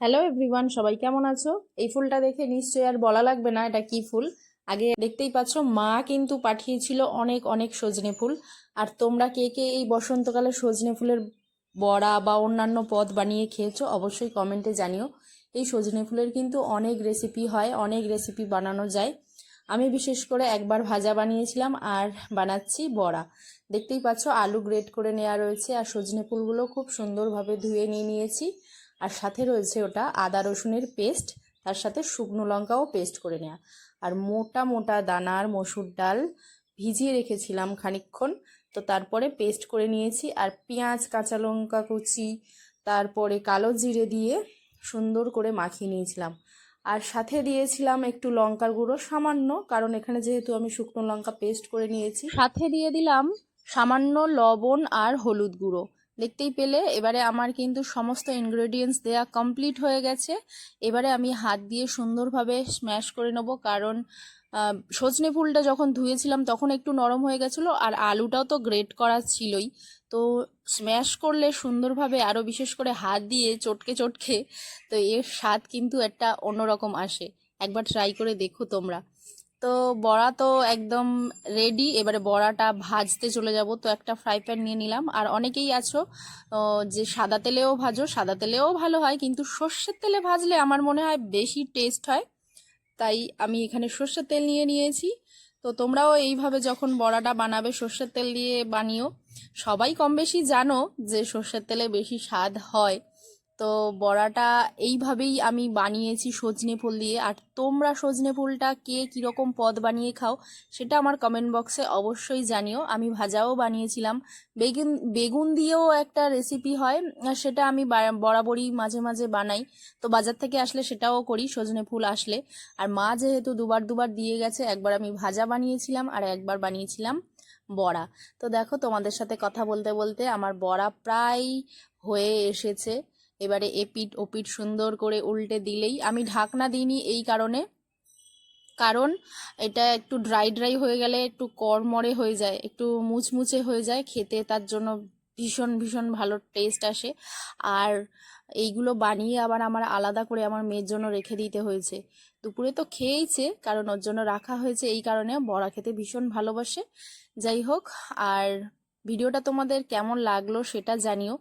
Hello everyone সবাই কেমন আছো? এই ফুলটা দেখে নিশ্চয়ই আর বলা লাগবে না এটা কি ফুল। আগে দেখতেই পাচ্ছ, মা কিন্তু পাঠিয়েছিল অনেক অনেক সজনে ফুল। আর তোমরা কে কে এই বসন্তকালে সজনে ফুলের বড়া বা অন্যান্য পদ বানিয়ে খেয়েছো, অবশ্যই কমেন্টে জানিও। এই সজনে ফুলের কিন্তু অনেক রেসিপি হয়, অনেক রেসিপি বানানো যায়। আমি বিশেষ করে একবার ভাজা বানিয়েছিলাম আর বানাচ্ছি বড়া। দেখতেই পাচ্ছ, আলু গ্রেট করে নেওয়া রয়েছে আর সজনে ফুলগুলো খুব সুন্দরভাবে ধুয়ে নিয়ে নিয়েছি। আর সাথে রয়েছে ওটা আদা রসুনের পেস্ট, তার সাথে শুকনো লঙ্কাও পেস্ট করে নেওয়া আর মোটা মোটা দানার মসুর ডাল ভিজিয়ে রেখেছিলাম খানিকক্ষণ, তো তারপরে পেস্ট করে নিয়েছি। আর পেঁয়াজ, কাঁচা লঙ্কা কুচি, তারপরে কালো জিরে দিয়ে সুন্দর করে মাখিয়ে নিয়েছিলাম। আর সাথে দিয়েছিলাম একটু লঙ্কার গুঁড়ো, সামান্য, কারণ এখানে যেহেতু আমি শুকনো লঙ্কা পেস্ট করে নিয়েছি। সাথে দিয়ে দিলাম সামান্য লবণ আর হলুদ গুঁড়ো। দেখতেই পেলে। এবারে আমার কিন্তু সমস্ত ইনগ্রেডিয়েন্টস দেয়া কমপ্লিট হয়ে গেছে। এবারে আমি হাত দিয়ে সুন্দরভাবে স্ম্যাশ করে নেব। কারণ সজনে ফুলটা যখন ধুয়েছিলাম তখন একটু নরম হয়ে গেছিল আর আলুটাও তো গ্রেট করা ছিলই। তো স্ম্যাশ করলে সুন্দরভাবে আরও বিশেষ করে হাত দিয়ে চটকে চটকে, তো এর স্বাদ কিন্তু একটা অন্যরকম আসে। একবার ট্রাই করে দেখো তোমরা। তো বড়া তো একদম রেডি এবারে বড়াটা ভাজতে চলে যাব। তো একটা ফ্রাই প্যান নিয়ে নিলাম। আর অনেকেই আছো যে সাদা তেলেও ভাজো, সাদা তেলেও ভালো হয়, কিন্তু সর্ষের তেলে ভাজলে আমার মনে হয় বেশি টেস্ট হয়। তাই আমি এখানে সর্ষের তেল নিয়ে নিয়েছি। তো তোমরাও এইভাবে যখন বড়াটা বানাবে, সর্ষের তেল দিয়ে বানিও। সবাই কম বেশি জানো যে সর্ষের তেলে বেশি স্বাদ হয়। তো বড়াটা এইভাবেই আমি বানিয়েছি সজনে ফুল দিয়ে। আর তোমরা সজনে ফুলটা কে কীরকম পদ বানিয়ে খাও সেটা আমার কমেন্ট বক্সে অবশ্যই জানিও। আমি ভাজাও বানিয়েছিলাম। বেগুন বেগুন দিয়েও একটা রেসিপি হয় সেটা আমি বরাবরই মাঝে মাঝে বানাই। তো বাজার থেকে আসলে সেটাও করি, সজনে ফুল আসলে। আর মা যেহেতু দুবার দুবার দিয়ে গেছে, একবার আমি ভাজা বানিয়েছিলাম আর একবার বানিয়েছিলাম বড়া। তো দেখো তোমাদের সাথে কথা বলতে বলতে আমার বড়া প্রায় হয়ে এসেছে। এবারে এপিট ওপিট সুন্দর করে উল্টে দিলেই আমি ঢাকনা দিইনি এই কারণে। কারণ এটা একটু ড্রাই ড্রাই হয়ে গেলে একটু কড়মড়ে হয়ে যায়, একটু মুচমুচে হয়ে যায়, খেতে তার জন্য ভীষণ ভীষণ ভালো টেস্ট আসে। আর এইগুলো বানিয়ে আবার আমার আলাদা করে আমার মেয়ের জন্য রেখে দিতে হয়েছে। দুপুরে তো খেয়েইছে, কারণ ওর জন্য রাখা হয়েছে, এই কারণে বড়া খেতে ভীষণ ভালোবাসে। যাই হোক, আর ভিডিওটা তোমাদের কেমন লাগল সেটা জানিও।